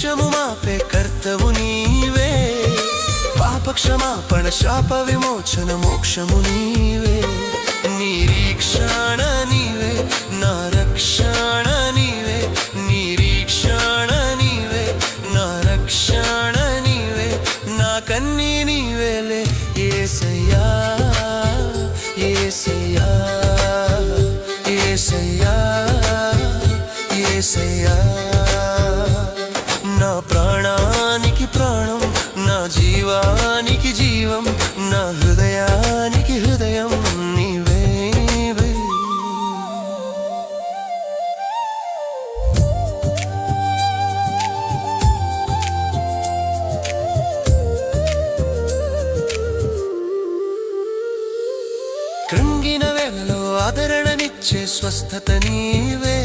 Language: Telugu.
దోషము మాపే కర్తవు నీవే. పాప క్షమాపణ శాప విమోచన మోక్షము నీవే. నిరీక్షణ నీవే నా రక్షణ నీవే. నిరీక్షణ నీవే నా రక్షణ నీవే. నా కన్నీ నీవేలే ఏసయ్యా ఏసయ్యా ఏసయ్యా ఏసయ్యా. నా ప్రాణానికి ప్రాణం నా జీవానికి జీవం నా హృదయానికి హృదయం నీవే కృంగిన వేళలో ఆదరణనిచ్చే స్వస్థత నీవే.